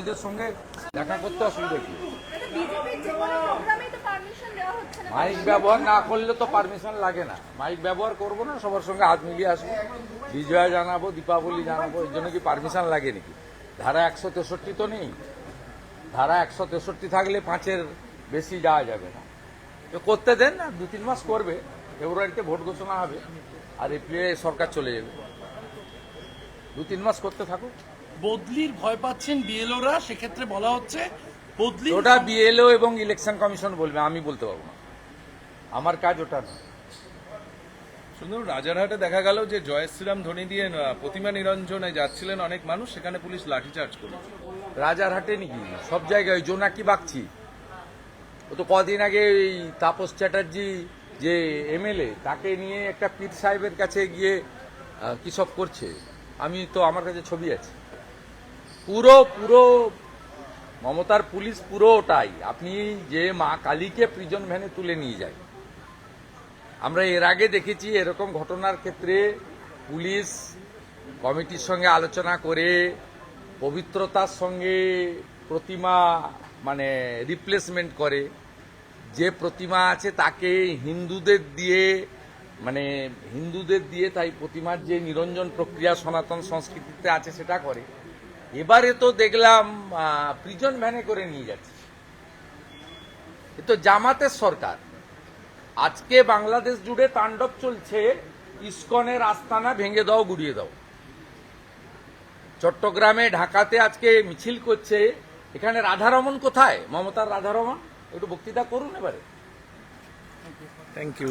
কর্মীদের সঙ্গে দেখা করতে অসুবিধা কি? মাইক ব্যবহার না করলে তো পারমিশন লাগে না। মাইক ব্যবহার করব না সবার সঙ্গে হাত মিলিয়ে আসব। বিজয়া জানাব দীপাবলি জানাব এর জন্য কি পারমিশন লাগে নাকি? ধারা একশো তেষট্টি তো নেই। ধারা একশো তেষট্টি থাকলে পাঁচের বেশি যাওয়া যাবে না। তো করতে দেন না দু তিন মাস করবে। ফেব্রুয়ারিতে ভোট ঘোষণা হবে আর এপ্রিলে সরকার চলে যাবে। দু তিন মাস করতে থাকুক। বদলির ভয় পাচ্ছেন বিএলওরা সেক্ষেত্রে বলা হচ্ছে বদলি ওটা বিএলও এবং ইলেকশন কমিশন বলবে আমি বলতে পারব না। আমার কাজ ওটা না শুধু রাজারহাটে দেখা গেল যে জয় শ্রীরাম ধ্বনি দিয়ে প্রতিমা নিরঞ্জনে যাচ্ছিলেন অনেক মানুষ সেখানে পুলিশ লাঠিচার্জ করল রাজারহাটে নাকি? সব জায়গায় ওই জোনাকি বাগছি ও তো কদিন আগে এই তাপস চ্যাটার্জি যে এমএলএ তাকে নিয়ে একটা পীর সাহেবের কাছে গিয়ে কি সব করছে? আমি তো আমার কাছে ছবি আছে। পুরো পুরো, মমতার পুলিশ পুরো ওটাই। আপনি যে মা কালীকে প্রিজন ভ্যানে তুলে নিয়ে যায়। আমরা এর আগে দেখেছি এরকম ঘটনার ক্ষেত্রে পুলিশ কমিটির সঙ্গে আলোচনা করে পবিত্রতার সঙ্গে প্রতিমা মানে রিপ্লেসমেন্ট করে। যে প্রতিমা আছে তাকে হিন্দুদের দিয়ে মানে হিন্দুদের দিয়ে তাই প্রতিমার যে নিরঞ্জন প্রক্রিয়া সনাতন সংস্কৃতিতে আছে সেটা করে। এবারে তো দেখলাম প্রিজন ভ্যানে করে নিয়ে যাচ্ছে। এ তো জামাতের সরকার। আজকে বাংলাদেশ জুড়ে তাণ্ডব চলছে ইস্কনের আস্তানা ভেঙে দাও গুড়িয়ে দাও। চট্টগ্রামে ঢাকাতে আজকে মিছিল করছে। এখানে রাধারমন কোথায়? মমতার রাধারমন? একটু বক্তৃতা করুন এবারে। Thank you